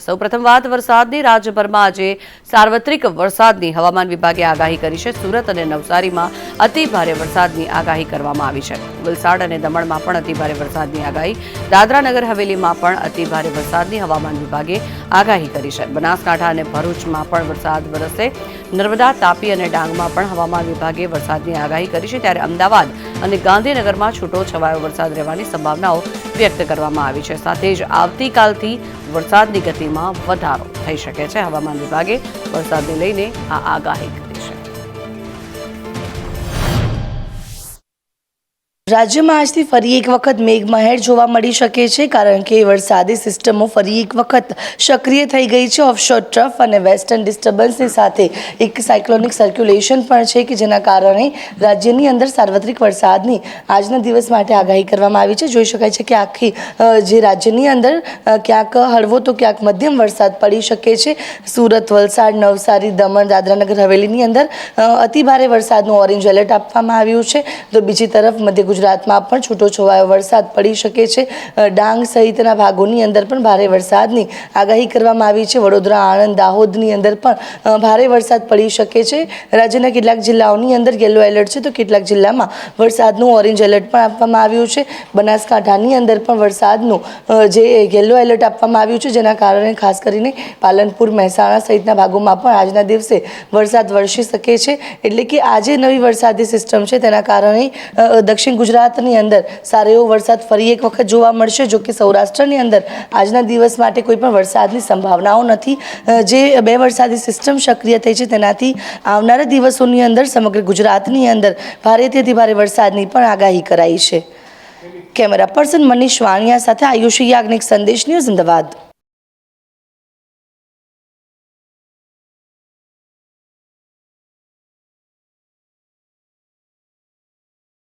સૌ પ્રથમ વાત, વરસાદની. રાજ્યભરમાં આજે સાર્વત્રિક વરસાદની હવામાન વિભાગે આગાહી કરી છે. સુરત અને નવસારીમાં અતિભારે વરસાદની આગાહી કરવામાં આવી છે. વલસાડ અને દમણમાં પણ અતિભારે વરસાદની આગાહી. દાદરા નગર હવેલીમાં પણ અતિ ભારે વરસાદની હવામાન વિભાગે આગાહી કરી છે. બનાસકાંઠા અને ભરૂચમાં પણ વરસાદ વરસશે નર્મદા, તાપી અને ડાંગમાં પણ હવામાન વિભાગે વરસાદની આગાહી કરી છે. ત્યારે અમદાવાદ અને ગાંધીનગરમાં છૂટો છવાયો વરસાદ રહેવાની સંભાવનાઓ વ્યક્ત કરવામાં આવી છે. સાથે જ આવતીકાલથી વરસાદની ગતિમાં વધારો થઈ શકે છે. હવામાન વિભાગે વરસાદને લઈને આ આગાહી કરી રાજ્યમાં આજથી ફરી એક વખત મેઘમહેર જોવા મળી શકે છે, કારણ કે વરસાદી સિસ્ટમો ફરી એક વખત સક્રિય થઈ ગઈ છે. ઓફશોર ટ્રફ અને વેસ્ટર્ન ડિસ્ટર્બન્સની સાથે એક સાયક્લોનિક સર્ક્યુલેશન પણ છે કે જેના કારણે રાજ્યની અંદર સાર્વત્રિક વરસાદની આજના દિવસ માટે આગાહી કરવામાં આવી છે. જોઈ શકાય છે કે આખી જે રાજ્યની અંદર ક્યાંક હળવો તો ક્યાંક મધ્યમ વરસાદ પડી શકે છે. સુરત, વલસાડ, નવસારી, દમણ, દાદરાનગર હવેલીની અંદર અતિભારે અતિ ભારે વરસાદનું ઓરેન્જ એલર્ટ આપવામાં આવ્યું છે. તો બીજી તરફ મધ્ય ગુજરાતમાં પણ છૂટો છવાયો વરસાદ પડી શકે છે. ડાંગ સહિતના ભાગોની અંદર પણ ભારે વરસાદની આગાહી કરવામાં આવી છે. વડોદરા, આણંદ, દાહોદની અંદર પણ ભારે વરસાદ પડી શકે છે. રાજ્યના કેટલાક જિલ્લાઓની અંદર યલો એલર્ટ છે તો કેટલાક જિલ્લામાં વરસાદનું ઓરેન્જ એલર્ટ પણ આપવામાં આવ્યું છે. બનાસકાંઠાની અંદર પણ વરસાદનું જે યલો એલર્ટ આપવામાં આવ્યું છે જેના કારણે ખાસ કરીને પાલનપુર, મહેસાણા સહિતના ભાગોમાં પણ આજના દિવસે વરસાદ વરસી શકે છે. એટલે કે આજે નવી વરસાદી સિસ્ટમ છે તેના કારણે દક્ષિણ દક્ષિણ ગુજરાતની અંદર સારો એવો વરસાદ ફરી એક વખત જોવા મળશે, જો કે સૌરાષ્ટ્રની અંદર આજના દિવસ માટે કોઈ પણ વરસાદની સંભાવનાઓ નથી. જે બે વરસાદી સિસ્ટમ સક્રિય થઈ છે તેનાથી આવનારા દિવસોની અંદર સમગ્ર ગુજરાતની અંદર ભારેથી ભારે વરસાદની પણ આગાહી કરાઈ છે. કેમેરા પર્સન મનીષ વાણિયા સાથે આયુષી યાજ્ઞિક સંદેશ ન્યૂઝ અમદાવાદ.